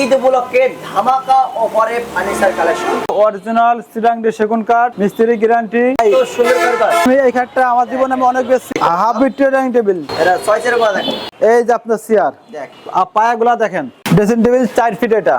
ঈদ উপলক্ষে ধামাকা অফারে ফার্নিচার কালেকশন। অরিজিনাল সেগুন কাঠ মিস্ত্রি গ্যারান্টি। আমি এই খাটটা আমার জীবনে আমি অনেক বেশি হাফ ডাইনিং টেবিল। এটা ছয় চেয়ার করা দেখো এই যে আপনার চেয়ার। দেখ। আর পায়াগুলা দেখেন। ড্রেসিং টেবিল চার ফিট এটা।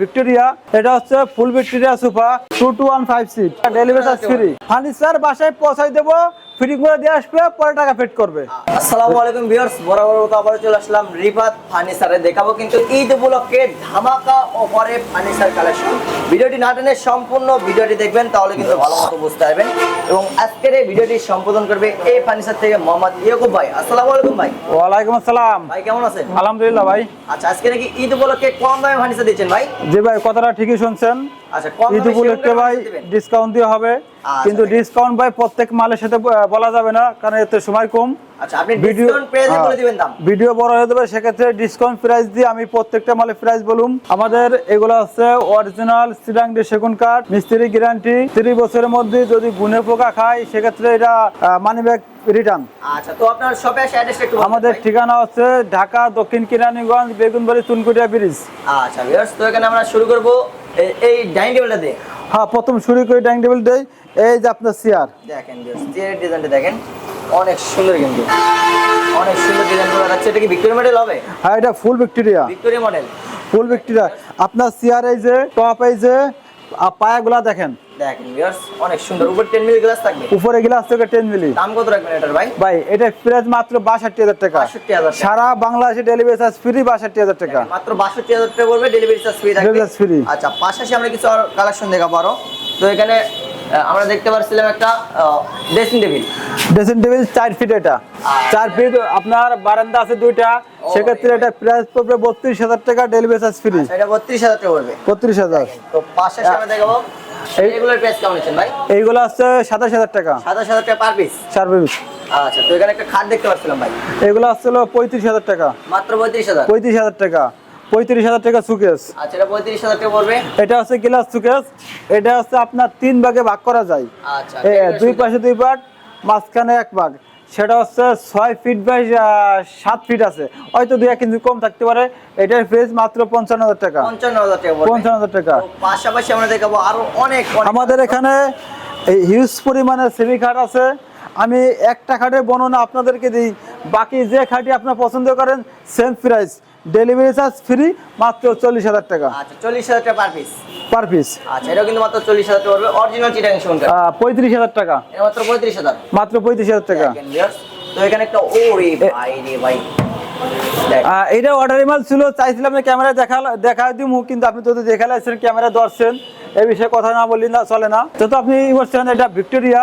ভিক্টোরিয়া। এটা হচ্ছে full Victoria sofa two two one five seat delivery free furniture বাসায় পৌঁছাই দেবো। ফ্রি করে দিয়ে আসবে পরে টাকা পেড করবে। আসসালামু আলাইকুম ভিউয়ার্স বরাবর মতো আবার চলে আসলাম রিফাত ফার্নিচারে। দেখাবো কিন্তু ঈদ উপলক্ষে ধামাকা অফারে ফার্নিচার কালেকশন। ভিডিওটি না টেনে সম্পূর্ণ ভিডিওটি দেখবেন তাহলে কিন্তু ভালো মতো বুঝতে পারবেন। এবং আজকের এই ভিডিওটি সম্বোধন করবে এই ফার্নিচার থেকে মোহাম্মদ ইয়াকুব ভাই। আসসালামু আলাইকুম ভাই। ওয়ালাইকুম আসসালাম। ভাই কেমন আছেন? আলহামদুলিল্লাহ ভাই। আচ্ছা আজকে নাকি ঈদ উপলক্ষে কম দামে ফার্নিচার দিচ্ছেন ভাই? জি ভাই কথাটা ঠিকই শুনছেন। আচ্ছা কম ঈদ উপলক্ষে ভাই ডিসকাউন্ট দিয়ে হবে। কিন্তু ভাই। ডিসকাউন্ট ভাই প্রত্যেক মালের সাথে বলা যাবে না কারণ এতে সময় কম। আচ্ছা আপনি ভিডিও ডিসকাউন্ট বলে দিবেন দাম। ভিডিও বড় হয়ে যাবে সেক্ষেত্রে ডিসকাউন্ট প্রাইস দিয়ে আমি প্রত্যেকটা মালে প্রাইস বলুম। আমাদের এগুলো আছে অরিজিনাল সেগুন কাঠ মিস্ত্রি গ্যারান্টি তিরিশ বছরের মধ্যে যদি গুনে পোকা খায় সেক্ষেত্রে এটা মানি ব্যাগ রিটার্ন আচ্ছা তো আপনার শপে অ্যাড্রেসটা একটু আমাদের ঠিকানা হচ্ছে ঢাকা দক্ষিণ কিরানীগঞ্জ বেগুনবাড়ি চুনকুটিয়া ব্রিজ আচ্ছা ভিউয়ার্স তো এখানে আমরা শুরু করব এই- ডাইনিং টেবিলটা দিয়ে। হ্যাঁ প্রথম শুরু করি ডাইনিং টেবিল দেই এই যে আপনার চেয়ার। দেখেন চেয়ারের ডিজাইনটা দেখেন অনেক সুন্দর কিন্তু। অনেক সুন্দর ডিজাইন করা যাচ্ছে এটা কি ভিক্টোরিয়া মডেল হবে? হ্যাঁ এটা full Victoria Victoria model full Victoria আপনার চেয়ার এই যে টপ এই যে আর পায়াগুলা দেখেন। দেখেন ভিউয়ার্স অনেক সুন্দর। উপর 10 মিলি গ্লাস থাকবে। উপরে গ্লাস থেকে মিলি দাম কত রাখবেন এটার ভাই? ভাই এটা প্রাইস মাত্র বাষট্টি হাজার টাকা। 62000 টাকা। সারা বাংলাদেশে ডেলিভারি চার্জ ফ্রি বাষট্টি হাজার টাকা। মাত্র 62000 টাকা পড়বে ডেলিভারি চার্জ ফ্রি থাকবে। Delivery আচ্ছা পাশাপাশি আমরা কিছু কালেকশন দেখাবো আরও। তো এখানে আমরা দেখতে পাচ্ছিলাম একটা ড্রেসিং টেবিল ড্রেসিং টেবিল চার ফিট এটা। চার ফিট আপনার বারান্দা আছে দুইটা। সেক্ষেত্রে এটা প্রাইস পড়বে বত্রিশ হাজার টাকা ডেলিভারি চার্জ ফ্রি এটা 32000 টাকা পড়বে। বত্রিশ হাজার। তো পাশাপাশি আমরা দেখাবো। এইগুলোর প্রাইস কেমন আছেন ভাই? এইগুলো আছে সাতাশ হাজার টাকা। 27000 টাকা পার পিস চার পিস আচ্ছা তো এখানে একটা খাট দেখতে পাচ্ছিলাম ভাই। এগুলো আসছিল পঁয়ত্রিশ হাজার টাকা। মাত্র পঁয়ত্রিশ হাজার। পঁয়ত্রিশ হাজার টাকা। পঁয়ত্রিশ হাজার টাকা সুকেস। আচ্ছা এটা পঁয়ত্রিশ হাজার টাকা পড়বে? এটা হচ্ছে গ্লাস সুকেস। এটা হচ্ছে আপনার তিন ভাগে ভাগ করা যায়। আচ্ছা দুই পাশে দুই পাট মাঝখানে এক ভাগ। সেটা হচ্ছে ছয় ফিট বাই সাত ফিট আছে। হয়তো দুই এক ইঞ্চি কম থাকতে পারে। এটার প্রাইস মাত্র পঞ্চান্ন হাজার টাকা। পঞ্চান্ন হাজার টাকা পঞ্চান্ন হাজার টাকা। পাশাপাশি আমরা দেখাবো আরও অনেক আমাদের এখানে এই হিউজ পরিমাণে সেমি খাট আছে। আমি একটা খাটের বর্ণনা আপনাদেরকে দিই। বাকি যে খাটই আপনার পছন্দ করেন same price delivery charge free মাত্র চল্লিশ হাজার টাকা। আচ্ছা চল্লিশ হাজার টাকা পার পিস পার পিস আচ্ছা এটাও কিন্তু মাত্র চল্লিশ হাজার টাকা অরিজিনাল চিটাং পঁয়ত্রিশ হাজার টাকা। মাত্র পঁয়ত্রিশ হাজার। মাত্র পঁয়ত্রিশ হাজার টাকা। তো এখানে একটা ও রে ভাই রে ভাই। এটা অর্ডার মাল ছিল চাইছিলাম যে ক্যামেরা দেখা দেখা দিমু কিন্তু আপনি যদি দেখালাইছেন ক্যামেরা ধরছেন এই বিষয়ে কথা না বললি না চলে না। তো তো আপনি করছেন এটা ভিক্টোরিয়া।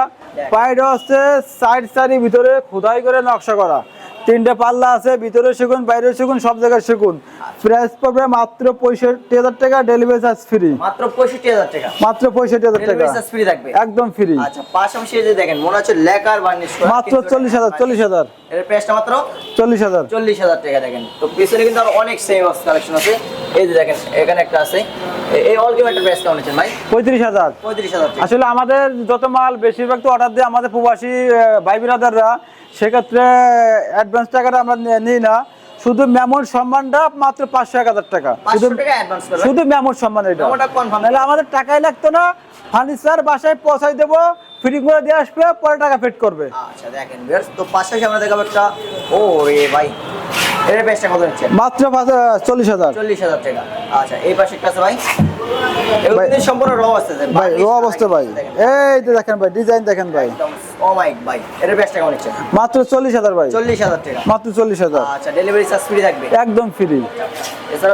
পাইড হচ্ছে সাইড সারি ভিতরে খোদাই করে নকশা করা। তিনটে পাল্লা আছে ভিতরে সেগুন বাইরে সেগুন সব জায়গায় সেগুন প্রাইস পড়বে মাত্র পঁয়ষট্টি হাজার টাকা ডেলিভারি চার্জ ফ্রি মাত্র পঁয়ষট্টি হাজার টাকা। মাত্র পঁয়ষট্টি হাজার টাকা। ফ্রি থাকবে। একদম ফ্রি আচ্ছা পাশাপাশি যে দেখেন মনে হচ্ছে লেকার বার্নিশ মাত্র চল্লিশ হাজার চল্লিশ হাজার। এর প্রাইসটা মাত্র চল্লিশ হাজার। চল্লিশ হাজার টাকা দেখেন। তো পিছনে কিন্তু আরও অনেক সেম কালেকশন আছে। এই যে দেখেন এখানে একটা আছে। এই অলটিমেটের প্রাইস কেমন ভাই? পঁয়ত্রিশ হাজার। পঁয়ত্রিশ হাজার আসলে আমাদের যত মাল বেশিরভাগ তো অর্ডার দিয়ে আমাদের প্রবাসী ভাই বিরাদাররা সেক্ষেত্রে অ্যাডভান্স টাকাটা আমরা নিই না। শুধু মেমোর সম্মানটা মাত্র পাঁচশো এক হাজার টাকা। শুধু মেমোর সম্মান এটা। আমাদের টাকাই লাগতো না। ফার্নিচার বাসায় পৌঁছাই দেবো ফ্রি করে দিয়ে আসবে পরে টাকা পেড করবে। আচ্ছা দেখেন তো পাশাপাশি আমরা দেখাবো একটা ও রে ভাই এর কত মাত্র চল্লিশ হাজার। চল্লিশ হাজার টাকা। আচ্ছা এই পাশে একটা আছে ভাই। সম্পূর্ণ র অবস্থা ভাই ও অবস্থা ভাই। এই দেখেন ভাই ডিজাইন দেখেন ভাই। ও মাই ভাই এর কেমন নিচ্ছে মাত্র চল্লিশ হাজার ভাই। চল্লিশ হাজার টাকা। মাত্র চল্লিশ হাজার। আচ্ছা ডেলিভারি চার্জ ফ্রি থাকবে। একদম ফ্রি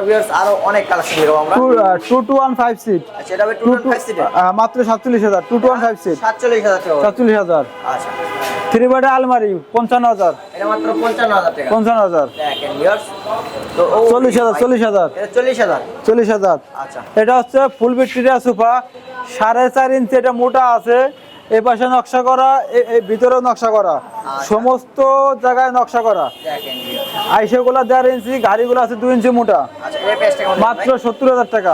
ভিউয়ার্স আরও অনেক কালেকশন আমরা। সিট আচ্ছা এটা হবে মাত্র সিট টাকা আচ্ছা। থ্রি বেড আলমারি পঞ্চান্ন হাজার। এটা মাত্র টাকা। দেখেন ভিউয়ার্স তো এটা আচ্ছা। এটা হচ্ছে ফুল ভিক্টোরিয়া সোফা। সাড়ে চার ইঞ্চি এটা মোটা আছে। এই পাশে নকশা করা এ- এ ভিতরেও নকশা করা। সমস্ত জায়গায় নকশা করা। দেখেন viewers, দেড় ইঞ্চি গাড়িগুলো আছে দুই ইঞ্চি মোটা। আচ্ছা মাত্র সত্তর হাজার টাকা।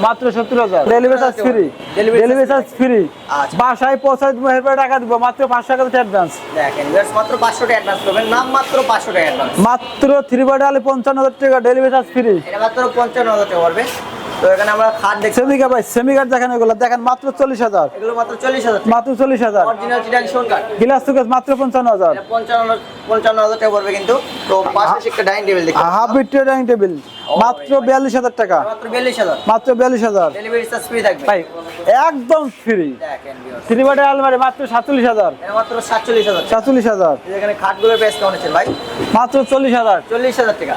মাত্র সত্তর হাজার। Delivery charge free delivery charge free আচ্ছা। বাসায় পৌঁছায় এরপরে টাকা দিব মাত্র পাঁচশো টাকা অ্যাডভান্স মাত্র পাঁচশো টাকা অ্যাডভান্স করবেন। নাম মাত্র পাঁচশো টাকা অ্যাডভান্স মাত্র থ্রি বার্ড আলে পঞ্চান্ন হাজার টাকা ডেলিভারি চার্জ ফ্রি মাত্র পঞ্চান্ন হাজার টাকা পড়বে। তো এখানে আমরা খাট দেখছি সেমিকা ভাই সেমিকার দেখেন এগুলো দেখেন মাত্র চল্লিশ হাজার। এগুলো মাত্র চল্লিশ হাজার মাত্র চল্লিশ হাজার। অরিজিনাল চিটাং শোন কাঠ গিলাস সুকেস মাত্র পঞ্চান্ন হাজার। পঞ্চান্ন পঞ্চান্ন হাজার টাকা পড়বে কিন্তু। তো পাশে একটা ডাইনিং টেবিল দেখতে হাফ বিট ডাইনিং টেবিল মাত্র বিয়াল্লিশ হাজার টাকা। মাত্র বিয়াল্লিশ হাজার। মাত্র বিয়াল্লিশ হাজার। ডেলিভারি চার্জ ফ্রি থাকবে। ভাই একদম ফ্রি থ্রি আলমারি মাত্র সাতচল্লিশ হাজার। মাত্র সাতচল্লিশ হাজার সাতচল্লিশ হাজার। এখানে খাটগুলোর প্রাইস কেমন আছে ভাই? মাত্র চল্লিশ হাজার। চল্লিশ হাজার টাকা।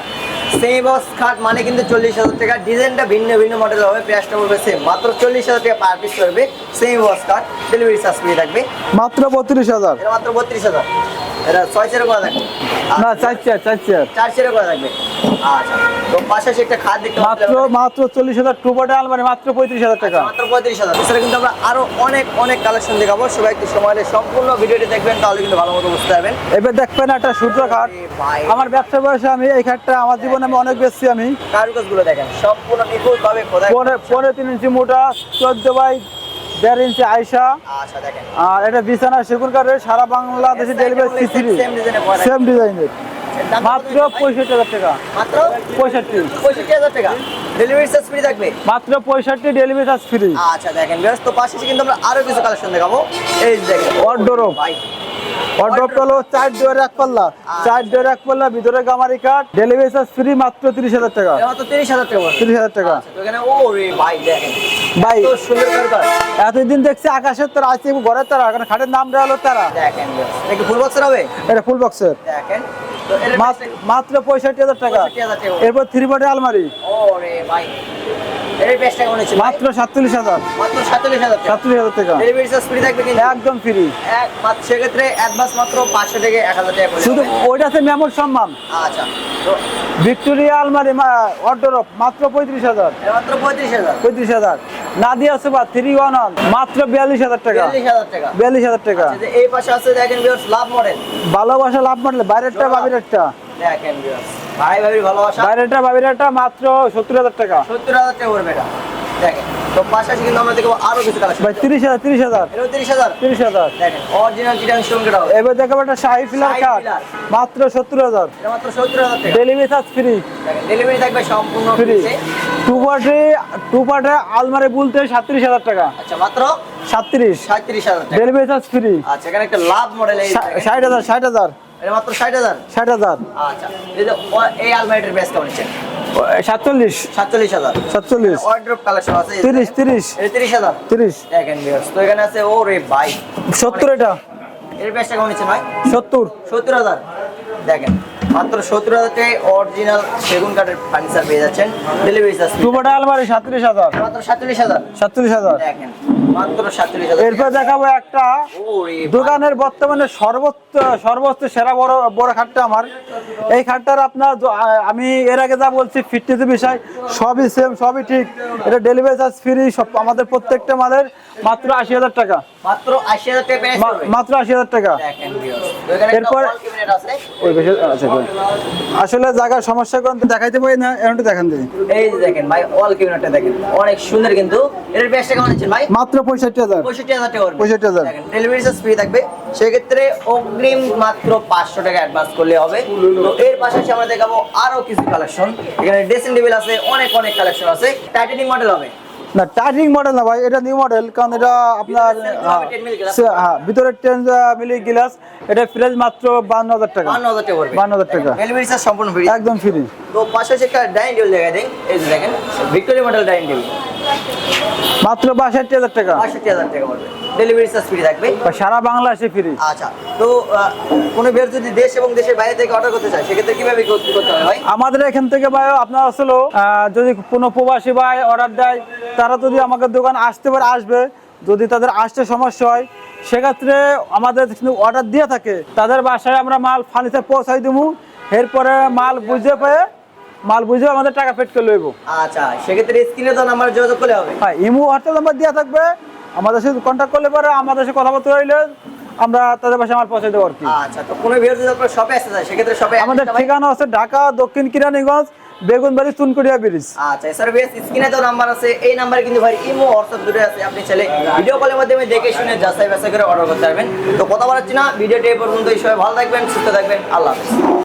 সেম বক্স খাট মানে কিন্তু চল্লিশ হাজার টাকা। ডিজাইনটা ভিন্ন ভিন্ন মডেল হবে প্রাইসটা পড়বে সেম মাত্র চল্লিশ হাজার টাকা পার পিস করবে সেমি বক্স খাট ডেলিভারি চার্জ ফ্রি থাকবে। মাত্র বত্রিশ হাজার। মাত্র বত্রিশ হাজার। এটা ছয় চেয়ার করা থাকবে। না চার চেয়ার চার চেয়ার চার চেয়ার করা থাকবে। আচ্ছা। তো পাশাপাশি একটা খাট দেখতে মাত্র মাত্র চল্লিশ হাজার টু বার্ড আলমারি মাত্র পঁয়ত্রিশ হাজার টাকা। মাত্র পঁয়ত্রিশ হাজার। এছাড়া কিন্তু আমরা আরও অনেক অনেক কালেকশন দেখাবো। সবাই একটু সময় সম্পূর্ণ ভিডিওটি দেখবেন তাহলে কিন্তু ভালো মতো বুঝতে পারবেন। এবার দেখবেন একটা সূর্য খাট। আমার ব্যবসা বয়সে আমি এই খাটটা আমার জীবনে আমি অনেক বেশি আমি। দেখেন সম্পূর্ণ নিখুঁত ভাবে পনেরো তিন ইঞ্চি মোটা চোদ্দ বাই দেড় ইঞ্চি আয়সা। আচ্ছা আর এটা বিছানা সেগুন কাঠের সারা বাংলাদেশে ডেলিভারি সেম ডিজাইনের মাত্র পঁয়ষট্টি হাজার টাকা। মাত্র? পঁয়ষট্টি। পঁয়ষট্টি হাজার টাকা। ডেলিভারি চার্জ ফ্রি থাকবে? মাত্র পঁয়ষট্টি ডেলিভারি চার্জ ফ্রি আচ্ছা দেখেন ব্যস্ত পাশে কিন্তু আমরা আরও কিছু কালেকশন দেখাবো। এই দেখেন। ভাই। অর্ডার হলো চার ডোর এক পাল্লা। চার ডোর এক পাল্লা ভিতরে গামারি কাঠ ডেলিভারি চার্জ ফ্রি মাত্র তিরিশ হাজার টাকা। তিরিশ হাজার টাকা তিরিশ হাজার টাকা। আচ্ছা, ভাই এতদিন দেখছি আকাশের তারা আজকে ঘরের তারা খাটের নামটা হলো তারা। দেখেন ফুল বক্সের হবে? এটা ফুল বক্সের দেখেন মাত্র পঁয়ষট্টি হাজার টাকা। 65,000 টাকা। এরপর থ্রি বাটের আলমারি। মাত্র সাতচল্লিশ হাজার। মাত্র সাতচল্লিশ হাজার টাকা। সাতচল্লিশ হাজার টাকা। ফ্রি থাকবে কিন্তু। একদম ফ্রি সেক্ষেত্রে অ্যাডভান্স মাত্র পাঁচশো থেকে এক হাজার টাকা করে শুধু ওইটাতে মেমোর সম্মান। আচ্ছা। ভিক্টোরিয়া আলমারি অর্ডার মাত্র পঁয়ত্রিশ হাজার। মাত্র পঁয়ত্রিশ হাজার। পঁয়ত্রিশ হাজার। Nadia super three one one মাত্র বিয়াল্লিশ হাজার টাকা। বিয়াল্লিশ হাজার টাকা। আচ্ছা, এই পাশে আছে দেখেন লাভ মডেল ভালোবাসা লাভ মারলে বাইরেরটা বাবিরেরটা। দেখেন বিয়ার্স ভাই ভাবির ভালোবাসা? বাইরেরটা বাবিরেরটা মাত্র সত্তর হাজার টাকা। সত্তর হাজার টাকা পড়বে এটা। দেখেন তো পাশাপাশি কিন্তু আমরা দেখব আরও কিছু কালেকশন ভাই তিরিশ হাজার তিরিশ হাজার। তিরিশ হাজার? তিরিশ হাজার। দেখেন অরিজিনাল চিটাং স্টোন কেটা এবার দেখাবো একটা শাহি ফিলার কাঠ মাত্র সত্তর হাজার। মাত্র সত্তর হাজার ডেলিভারি চার্জ ফ্রি ডেলিভারি থাকবে সম্পূর্ণ ফ্রি ফ্রি টু পার্টে টু পার্টে আলমারি বলতে সাতত্রিশ হাজার টাকা। আচ্ছা মাত্র সাতত্রিশ সাঁত্রিশ হাজার ডেলিভারি চার্জ ফ্রি আচ্ছা এখানে একটা লাভ মডেল ষাট হাজার ষাট হাজার। এটা মাত্র ষাট হাজার? ষাট হাজার। আচ্ছা। এই যে এই আলমারিটার প্রাইস কেমন সাতচল্লিশ। সাতচল্লিশ হাজার। সাতচল্লিশ। ওয়ার্ড্রপ কালেকশন আছে এই যে তিরিশ তিরিশ। এটা তিরিশ হাজার? তিরিশ। দেখেন viewers, তো এখানে আছে ওরে ভাই। সত্তর এটা। এর প্রাইসটা কেমন হচ্ছে ভাই? সত্তর। সত্তর হাজার। দেখেন। মাত্র সত্তর হাজার টাকায় অরিজিনাল সেগুন কাঠের ফার্নিচার পেয়ে যাচ্ছেন। ডেলিভারি চার্জ আলমারি সাতত্রিশ হাজার। মাত্র সাতচল্লিশ হাজার। সাতচল্লিশ হাজার। দেখেন মাত্র সাতচল্লিশ হাজার। এরপর দেখাবো একটা। দোকানের বর্তমানে সর্বোচ্চ সর্বোচ্চ সেরা বড় বড় খাটটা আমার। এই খাটটার আপনার আমি এর আগে যা বলছি ফিটনেস বিষয় সবই সেম সবই ঠিক। এটা ডেলিভারি চার্জ ফ্রি সব আমাদের প্রত্যেকটা মালের মাত্র আশি হাজার টাকা। মাত্র আশি হাজার টাকা মাত্র আশি হাজার টাকা। এরপর- আছে? ওই বেশি আচ্ছা কই। আসলে জায়গার সমস্যা তো দেখাইতে পারি না এমনটা দেখান দিই এই যে দেখেন ভাই অল ক্যাবিনেটটা দেখেন। অনেক সুন্দর কিন্তু। এর প্রাইসটা কেমন হচ্ছে ভাই? মাত্র পঁয়ষট্টি হাজার। পঁয়ষট্টি হাজার টাকা পড়বে। 65,000 দেখেন ডেলিভারি চার্জ ফ্রি থাকবে। সেক্ষেত্রে অগ্রিম মাত্র পাঁচশো টাকা অ্যাডভান্স করলে হবে। তো এর পাশাপাশি আমরা দেখাবো আরও কিছু কালেকশন এখানে ড্রেসিং টেবিল আছে অনেক অনেক কালেকশন আছে। টাইটানিং মডেল হবে। না টাইটিং মডেল না ভাই এটা নিউ মডেল কারণ এটা আপনার হ্যাঁ, 10 মিলি glass। সে- হ্যাঁ ভিতরে টেন মিলি গ্লাস এটা প্রাইস মাত্র বান্ন হাজার টাকা। বান্ন হাজার টাকা পড়বে। 52,000 টাকা। ডেলিভারি চার্জ সম্পূর্ণ ফ্রি একদম ফ্রি তো পাশে একটা ডাইনিং টেবিল দেখা দিন এই দেখেন ভিক্টোরিয়া মডেল ডাইনিং টেবিল মাত্র বাষট্টি হাজার টাকা। বাষট্টি হাজার টাকা পড়বে ডেলিভারি চার্জ ফ্রি থাকবে। সারা বাংলাদেশে ফ্রি আচ্ছা তো কোনো বের যদি দেশ এবং দেশের বাইরে থেকে অর্ডার করতে চায় সেক্ষেত্রে কীভাবে করতে হবে ভাই? আমাদের এখান থেকে ভাই আপনার আসলে যদি কোনো প্রবাসী ভাই অর্ডার দেয় তারা যদি আমাকে দোকান আসতে পারে আসবে। যদি তাদের আসতে সমস্যা হয় সেক্ষেত্রে আমাদের অর্ডার দিয়ে থাকে। তাদের বাসায় আমরা মাল ফার্নিচার পৌঁছাই দেবো এরপরে মাল বুঝে পেয়ে মাল বুঝে আমাদের টাকা পেড করে লইব। আচ্ছা সেক্ষেত্রে স্ক্রিনে তো নাম্বার যোগাযোগ করলে হবে। হ্যাঁ ইমো হোয়াটসঅ্যাপ নাম্বার দেওয়া থাকবে। আমাদের সাথে কন্ট্যাক্ট করলে পরে আমাদের সাথে কথাবার্তা হইলে আমরা তাদের পাশে আমার পৌঁছে দেবো আর কি। আচ্ছা তো কোনো ভিডিও যদি আপনার শপে আসতে চায় সেক্ষেত্রে শপে আমাদের ঠিকানা আছে ঢাকা দক্ষিণ কিরানীগঞ্জ বেগুনবাড়ি চুনকুড়িয়া ব্রিজ আচ্ছা স্যার বেশ স্ক্রিনে তো নাম্বার আছে। এই নাম্বারে কিন্তু ভাই ইমো হোয়াটসঅ্যাপ দুটো আছে। আপনি চাইলে ভিডিও কলের মাধ্যমে দেখে শুনে যাচাই বাছাই করে অর্ডার করতে পারবেন। তো কথা বলাচ্ছি না ভিডিওটি এই পর্যন্ত সবাই ভালো থাকবেন সুস্থ থাকবেন। আল্লাহ হাফেজ।